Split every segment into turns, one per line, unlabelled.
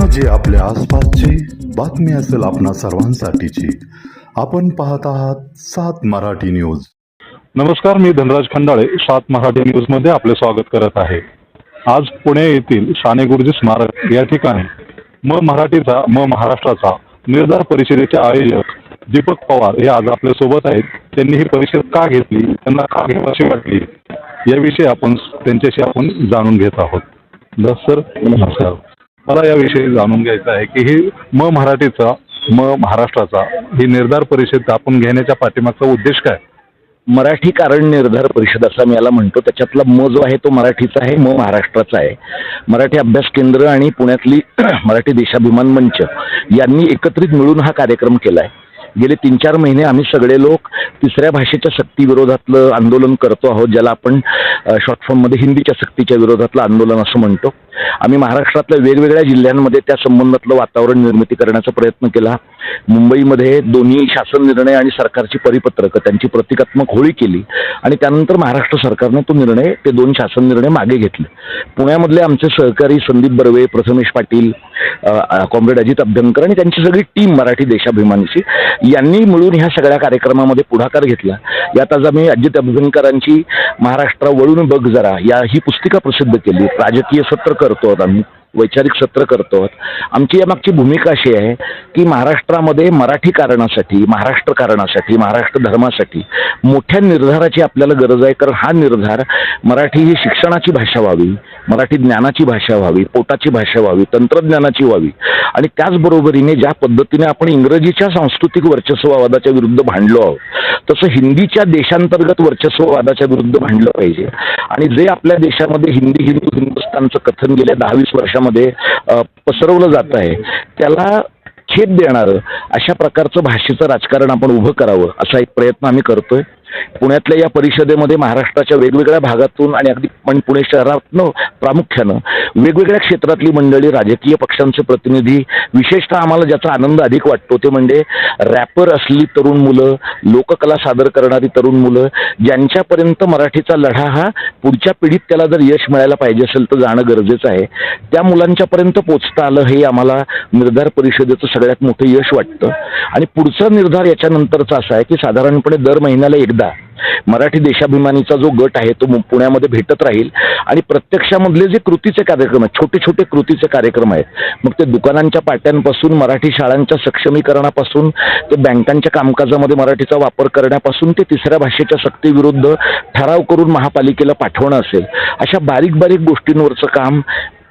घटना जे आपल्या आसपासची बातमी असेल आपणा सर्वांसाठीची. आपण पाहत आहात सात मराठी न्यूज.
नमस्कार मी धनराज खंडाळे सात मराठी न्यूजमध्ये आपले स्वागत करत आहे. आज पुणे येथील साने गुरुजी स्मारक या ठिकाणी म मराठीचा म महाराष्ट्राचा निर्धार परिषदेचे आयोजक दीपक पवार हे आज आपल्यासोबत आहेत. त्यांनी ही परिषद का घेतली त्यांना का घेवाशी वाटली याविषयी आपण त्यांच्याशी आपण जाणून घेत आहोत. सर नमस्कार. मला याविषयी जाणून घ्यायचं आहे की ही म मराठीचा म महाराष्ट्राचा ही निर्धार परिषद आपण घेण्याच्या पाठीमागचा उद्देश काय?
मराठी कारण निर्धार परिषद असा मी याला म्हणतो. त्याच्यातला म जो आहे तो मराठीचा आहे म महाराष्ट्राचा आहे. मराठी अभ्यास केंद्र आणि पुण्यातली मराठी देशाभिमान मंच यांनी एकत्रित मिळून हा कार्यक्रम केला आहे गेले तीन चार महिने आम्ही सगळे लोक तिसऱ्या भाषेच्या सक्तीविरोधातलं आंदोलन करतो आहोत ज्याला आपण शॉर्ट फॉर्ममध्ये हिंदीच्या सक्तीच्या विरोधातलं आंदोलन असं म्हणतो. आम्ही महाराष्ट्रातल्या वेगवेगळ्या जिल्ह्यांमध्ये त्या संबंधातलं वातावरण निर्मिती करण्याचा प्रयत्न केला. मुंबईमध्ये दोन्ही शासन निर्णय आणि सरकारची परिपत्रकं त्यांची प्रतिकात्मक होळी केली आणि त्यानंतर महाराष्ट्र सरकारने तो निर्णय ते दोन शासन निर्णय मागे घेतले. पुण्यामधले आमचे सहकारी संदीप बर्वे प्रथमेश पाटील कॉम्रेड अजित अभ्यंकर आणि त्यांची सगळी टीम मराठी देशाभिमानीची यांनी मिळून ह्या सगळ्या कार्यक्रमामध्ये पुढाकार घेतला. यात आज आम्ही अजित अभ्यंकरांची महाराष्ट्र वळून बघ जरा या ही पुस्तिका प्रसिद्ध केली. राजकीय सत्र करतो आहोत आम्ही वैचारिक सत्र करतो आहोत. आमची यामागची भूमिका अशी आहे की महाराष्ट्रामध्ये मराठी कारणासाठी महाराष्ट्र कारणासाठी महाराष्ट्र धर्मासाठी मोठ्या निर्धाराची आपल्याला गरज आहे. कारण हा निर्धार मराठी ही शिक्षणाची भाषा व्हावी मराठी ज्ञानाची भाषा व्हावी पोटाची भाषा व्हावी तंत्रज्ञानाची व्हावी. आणि त्याचबरोबरीने ज्या पद्धतीने आपण इंग्रजीच्या सांस्कृतिक वर्चस्ववादाच्या विरुद्ध भांडलो आहोत तसं हिंदीच्या देशांतर्गत वर्चस्ववादाच्या विरुद्ध भांडलं पाहिजे. आणि जे आपल्या देशामध्ये हिंदी हिंदू हिंदुस्थानचं कथन गेल्या दहावीस वर्षामध्ये पसरवलं जात आहे त्याला छेद देणारं अशा प्रकारचं भाषेचं राजकारण आपण उभं करावं असा एक प्रयत्न आम्ही करतोय. पुण्यातल्या या परिषदेमध्ये महाराष्ट्राच्या वेगवेगळ्या भागातून आणि अगदी पण पुणे शहरातनं प्रामुख्यानं वेगवेगळ्या क्षेत्रातली मंडळी राजकीय पक्षांचे प्रतिनिधी विशेषतः आम्हाला ज्याचा आनंद अधिक वाटतो ते म्हणजे रॅपर असली तरुण मुलं लोककला सादर करणारी तरुण मुलं ज्यांच्यापर्यंत मराठीचा लढा हा पुढच्या पिढीत त्याला जर यश मिळायला पाहिजे असेल तर जाणं गरजेचं आहे. त्या मुलांच्यापर्यंत पोचता आलं हे आम्हाला निर्धार परिषदेचं सगळ्यात मोठं यश वाटतं. आणि पुढचा निर्धार याच्यानंतरचा असा आहे की साधारणपणे दर महिन्याला एकदा मराठी देशाभिमानीचा जो गट आहे तो पुण्यामध्ये भेटत राहील. आणि प्रत्यक्षामधले जे कृतीचे कार्यक्रम आहेत छोटे छोटे कृतीचे कार्यक्रम आहेत मग ते दुकानांच्या पाट्यांपासून मराठी शाळांच्या सक्षमीकरणापासून ते बँकांच्या कामकाजामध्ये मराठीचा वापर करण्यापासून ते तिसऱ्या भाषेच्या सक्तीविरुद्ध ठराव करून महापालिकेला पाठवणं असेल. अशा बारीक बारीक गोष्टींवरचं काम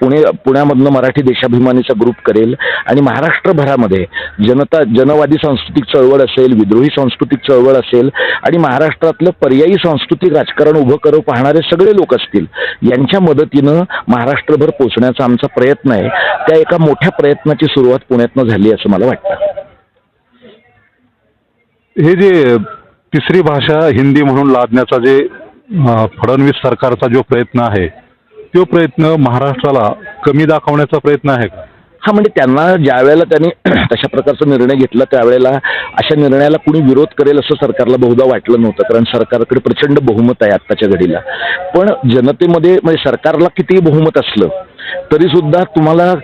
पुणे पुण्यामधनं मराठी देशाभिमानीचा ग्रुप करेल. आणि महाराष्ट्रभरामध्ये जनता जनवादी सांस्कृतिक चळवळ असेल विद्रोही सांस्कृतिक चळवळ असेल आणि महाराष्ट्रातलं पर्यायी सांस्कृतिक राजकारण उभं करू पाहणारे सगळे लोक असतील यांच्या मदतीनं महाराष्ट्रभर पोचण्याचा आमचा प्रयत्न आहे. त्या एका मोठ्या प्रयत्नाची सुरुवात पुण्यातनं झाली असं मला वाटतं.
हे जे तिसरी भाषा हिंदी म्हणून लादण्याचा जे फडणवीस सरकारचा जो प्रयत्न आहे तो प्रयत्न महाराष्ट्राला कमी दाखवण्याचा प्रयत्न आहे का?
हा म्हणजे त्यांना ज्या वेळेला त्यांनी तशा प्रकारचा निर्णय घेतला त्यावेळेला अशा निर्णयाला कुणी विरोध करेल असं सरकारला बहुधा वाटलं नव्हतं कारण सरकारकडे प्रचंड बहुमत आहे आत्ताच्या घडीला. पण जनतेमध्ये म्हणजे सरकारला कितीही बहुमत असलं तरी सुद्धा तुम्हाला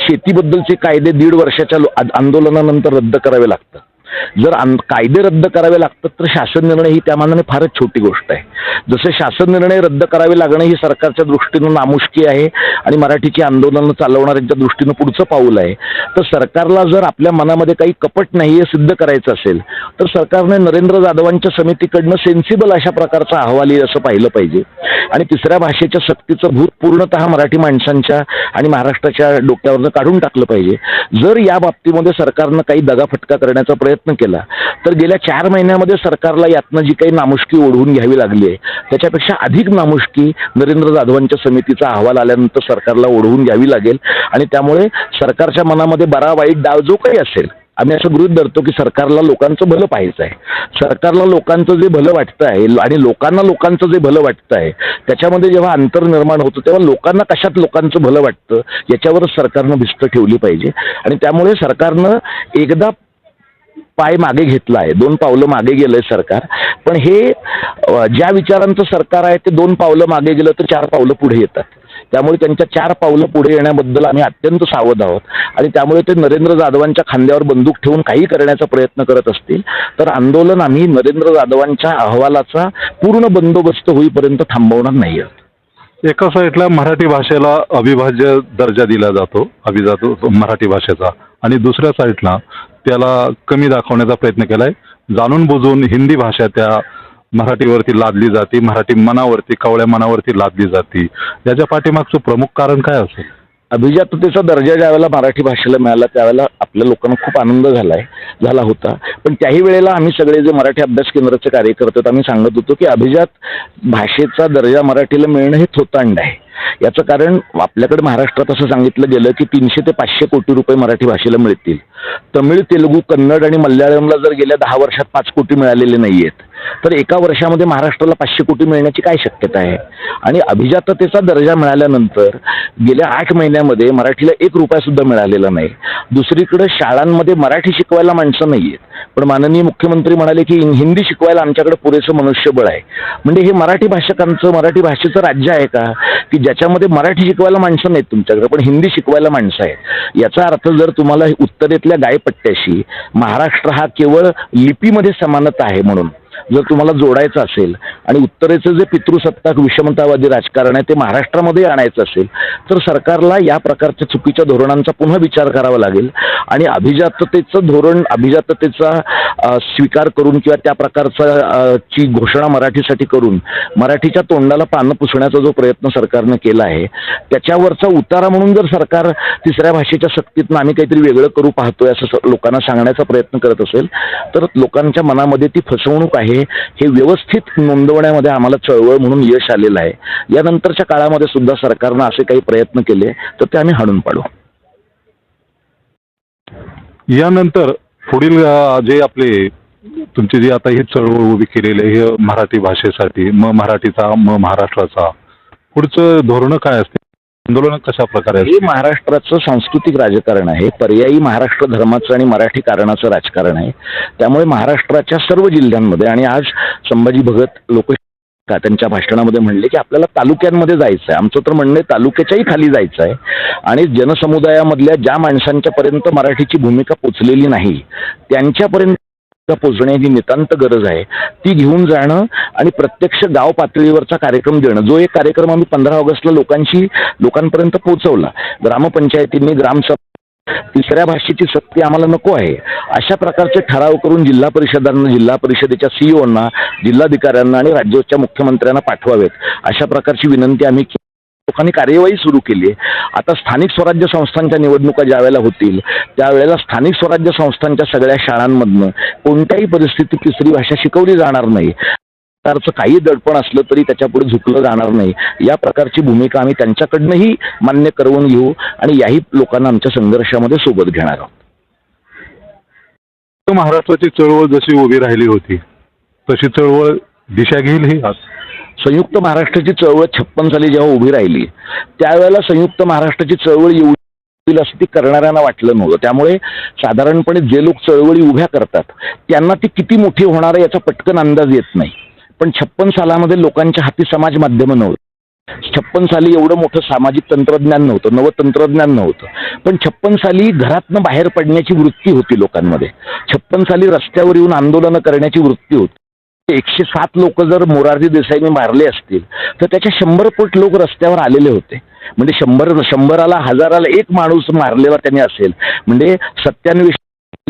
शेतीबद्दलचे कायदे दीड वर्षाच्या आंदोलनानंतर रद्द करावे लागतात. जर कायदे रद्द करावे लागतात तर शासन निर्णय ही त्या मानाने फारच छोटी गोष्ट आहे. जसे शासन निर्णय रद्द करावे लागणं ही सरकारच्या दृष्टीनं नामुष्की आहे आणि मराठीची आंदोलनं चालवणाऱ्यांच्या दृष्टीनं पुढचं पाऊल आहे तर सरकारला जर आपल्या मनामध्ये काही कपट नाही हे सिद्ध करायचं असेल तर सरकारने नरेंद्र जाधवांच्या समितीकडनं सेन्सिबल अशा प्रकारचा अहवाल येईल असं पाहिलं पाहिजे. आणि तिसऱ्या भाषेच्या सक्तीचं भूत पूर्णतः मराठी माणसांच्या आणि महाराष्ट्राच्या डोक्यावरनं काढून टाकलं पाहिजे. जर या बाबतीमध्ये सरकारनं काही दगाफटका करण्याचा प्रयत्न केला. तर गेल्या चार महिन्यामध्ये सरकारला यातनं जी काही नामुष्की ओढवून घ्यावी लागली आहे त्याच्यापेक्षा अधिक नामुष्की नरेंद्र जाधवांच्या समितीचा अहवाल आल्यानंतर सरकारला ओढवून घ्यावी लागेल. आणि त्यामुळे सरकारच्या मनामध्ये बरा वाईट डाव जो काही असेल आम्ही असं गृहीत धरतो की सरकारला लोकांचं भलं पाहायचं आहे. सरकारला लोकांचं जे भलं वाटतं आहे आणि लोकांना लोकांचं जे भलं वाटतं आहे त्याच्यामध्ये जेव्हा अंतर निर्माण होतं तेव्हा लोकांना कशात लोकांचं भलं वाटतं याच्यावरच सरकारनं भिस्त ठेवली पाहिजे. आणि त्यामुळे सरकारनं एकदा पाय मागे घेतला आहे दोन पावलं मागे गेलंय सरकार. पण हे ज्या विचारांचं सरकार आहे ते दोन पावलं मागे गेलं तर चार पावलं पुढे येतात. त्यामुळे त्यांच्या चार पावलं पुढे येण्याबद्दल आम्ही अत्यंत सावध आहोत. आणि त्यामुळे ते नरेंद्र जाधवांच्या खांद्यावर बंदूक ठेवून काही करण्याचा प्रयत्न करत असतील तर आंदोलन आम्ही नरेंद्र जाधवांच्या अहवालाचा पूर्ण बंदोबस्त होईपर्यंत थांबवणार नाही आहोत
एका साईडला मराठी भाषेला अविभाज्य दर्जा दिला जातो अभिजात मराठी भाषेचा. आणि दुसऱ्या साईडला त्याला कमी दाखवण्याचा प्रयत्न केलाय. जाणून बुजून हिंदी भाषा त्या मराठीवरती लादली जाते मराठी मनावरती कवळ्या मनावरती लादली जाते. याच्या पाठीमागचं प्रमुख कारण काय असेल
अभिजाततेचा दर्जा ज्यावेळेला मराठी भाषेला मिळाला त्यावेळेला आपल्या लोकांना खूप आनंद झालाय झाला होता. पण त्याही वेळेला आम्ही सगळे जे मराठी अभ्यास केंद्राचे कार्यकर्ते आहेत, आम्ही सांगत होतो की अभिजात भाषेचा दर्जा मराठीला मिळणं हे थोतांड आहे. याचं कारण आपल्याकडे महाराष्ट्रात असं सांगितलं गेलं की तीनशे ते पाचशे कोटी रुपये मराठी भाषेला मिळतील. तमिळ तेलुगू कन्नड आणि मल्याळमला जर गेल्या दहा वर्षात पाच कोटी मिळालेले नाही आहेत तर एका वर्षामध्ये महाराष्ट्राला पाचशे कोटी मिळण्याची काय शक्यता आहे? आणि अभिजाततेचा दर्जा मिळाल्यानंतर गेल्या आठ महिन्यामध्ये मराठीला एक रुपया सुद्धा मिळालेला नाही. दुसरीकडे शाळांमध्ये मराठी शिकवायला माणसं नाही आहेत पण माननीय मुख्यमंत्री म्हणाले की हिंदी शिकवायला आमच्याकडे पुरेसं मनुष्यबळ आहे. म्हणजे हे मराठी भाषकांचं मराठी भाषेचं राज्य आहे का? की ज्याच्यामध्ये मराठी शिकवायला माणसं नाहीत तुमच्याकडे पण हिंदी शिकवायला माणसं आहेत. याचा अर्थ जर तुम्हाला उत्तरेतल्या गायपट्ट्याशी महाराष्ट्र हा केवळ लिपीमध्ये समानता आहे म्हणून जर तुम्हाला जोडायचं असेल आणि उत्तरेचं जे पितृसत्ताक विषमतावादी राजकारण आहे ते महाराष्ट्रामध्ये आणायचं असेल तर सरकारला या प्रकारच्या चुकीच्या धोरणांचा पुन्हा विचार करावा लागेल. आणि अभिजाततेचं धोरण अभिजाततेचा स्वीकार करून किंवा त्या प्रकारचा ची घोषणा मराठीसाठी करून मराठीच्या तोंडाला पानं पुसण्याचा जो प्रयत्न सरकारनं केला आहे त्याच्यावरचा उतारा म्हणून जर सरकार तिसऱ्या भाषेच्या सक्तीतनं आम्ही काहीतरी वेगळं करू पाहतोय असं लोकांना सांगण्याचा प्रयत्न करत असेल तर लोकांच्या मनामध्ये ती फसवणूक आहे. हे व्यवस्थित नोंदवण्यामध्ये आम्हाला चळवळ म्हणून यश आलेलं आहे. यानंतरच्या काळामध्ये सुद्धा सरकारनं असे काही प्रयत्न केले तर ते आम्ही हाणून पाडू.
यानंतर पुढील जे आपले तुमची जी आता ही चळवळ उभी केलेली आहे मराठी भाषेसाठी म मराठीचा म महाराष्ट्राचा पुढचं धोरण काय असते? आंदोलन कशा प्रकारे
हे महाराष्ट्राचं सांस्कृतिक राजकारण आहे पर्यायी महाराष्ट्र धर्माचं आणि मराठी कारणाचं राजकारण आहे. त्यामुळे महाराष्ट्राच्या सर्व जिल्ह्यांमध्ये आणि आज संभाजी भगत लोक त्यांच्या भाषणामध्ये म्हणले की आपल्याला तालुक्यांमध्ये जायचं आहे आमचं तर म्हणणं तालुक्याच्याही खाली जायचं आहे आणि जनसमुदायामधल्या ज्या माणसांच्या पर्यंत मराठीची भूमिका पोचलेली नाही त्यांच्यापर्यंत पोचण्याची नितांत गरज आहे. ती घेऊन जाणं आणि प्रत्यक्ष गाव पातळीवरचा कार्यक्रम देणं. जो एक कार्यक्रम आम्ही पंधरा ऑगस्टला लोकांशी लोकांपर्यंत पोहोचवला. ग्रामपंचायतींनी ग्रामसभा तिसऱ्या भाषेची सक्ती आम्हाला नको आहे. अशा प्रकारचे ठराव करून जिल्हा परिषदांना जिल्हा परिषदेच्या सीईओना जिल्हाधिकाऱ्यांना आणि राज्याच्या मुख्यमंत्र्यांना पाठवावेत. अशा प्रकारची विनंती आम्ही केली. लोकांनी कार्यवाही सुरू केली आहे. आता स्थानिक स्वराज्य संस्थांच्या निवडणुका ज्या वेळेला होतील त्यावेळेला स्थानिक स्वराज्य संस्थांच्या सगळ्या शाळांमधनं कोणत्याही परिस्थितीत तिसरी भाषा शिकवली जाणार नाही. सरकारचं काही दडपण असलं तरी त्याच्यापुढे झुकलं जाणार नाही. या प्रकारची भूमिका आम्ही त्यांच्याकडनंही मान्य करवून घेऊ आणि याही लोकांना आमच्या संघर्षामध्ये सोबत घेणार आहोत.
महाराष्ट्राची चळवळ जशी उभी राहिली होती तशी चळवळ दिशा घेईल ही आज.
संयुक्त महाराष्ट्राची चळवळ छप्पन साली जेव्हा उभी राहिली त्यावेळेला संयुक्त महाराष्ट्राची चळवळ येऊ होईल असं ती करणाऱ्यांना वाटलं नव्हतं. त्यामुळे साधारणपणे जे लोक चळवळी उभ्या करतात त्यांना ती किती मोठी होणार आहे याचा पटकन अंदाज येत नाही. पण छप्पन सालामध्ये लोकांच्या हाती समाज माध्यमं नव्हतं. छप्पन साली एवढं मोठं सामाजिक तंत्रज्ञान नव्हतं नवं तंत्रज्ञान नव्हतं. पण छप्पन साली घरातनं बाहेर पडण्याची वृत्ती होती लोकांमध्ये. छप्पन साली रस्त्यावर येऊन आंदोलनं करण्याची वृत्ती होती. एकशे सात लोक जर मोरारजी देसाईने मारले असतील तर त्याच्या शंभर पट लोक रस्त्यावर आलेले होते. म्हणजे शंभर शंभराला हजाराला एक माणूस मारलेला त्याने असेल. म्हणजे सत्यान्वेष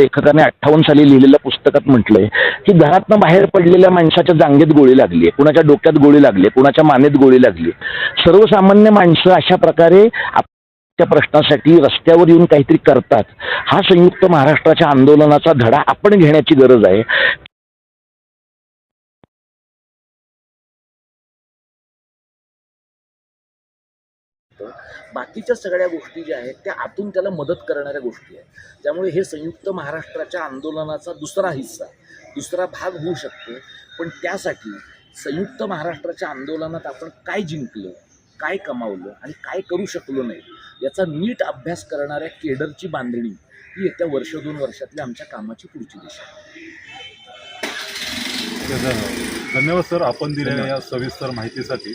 लेखकाने अठ्ठावन्न साली लिहिलेल्या पुस्तकात म्हटलंय की घरातनं बाहेर पडलेल्या माणसाच्या जांगेत गोळी लागली कुणाच्या डोक्यात गोळी लागली कुणाच्या मानेत गोळी लागली सर्वसामान्य माणसं अशा प्रकारे त्या प्रश्नासाठी रस्त्यावर येऊन काहीतरी करतात. हा संयुक्त महाराष्ट्राच्या आंदोलनाचा धडा आपण घेण्याची गरज आहे.
बाकीच्या सगळ्या गोष्टी ज्या आहेत त्या आतून त्याला मदत करणाऱ्या गोष्टी आहेत. त्यामुळे हे संयुक्त महाराष्ट्राच्या आंदोलनाचा दुसरा हिस्सा दुसरा भाग होऊ शकतो. पण त्यासाठी संयुक्त महाराष्ट्राच्या आंदोलनात आपण काय जिंकलं काय कमावलं आणि काय करू शकलो नाही याचा नीट अभ्यास करणाऱ्या केडरची बांधणी ही येत्या वर्ष दोन वर्षातल्या आमच्या कामाची पुढची दिशा आहे.
धन्यवाद सर. आपण दिलेल्या या सविस्तर माहितीसाठी.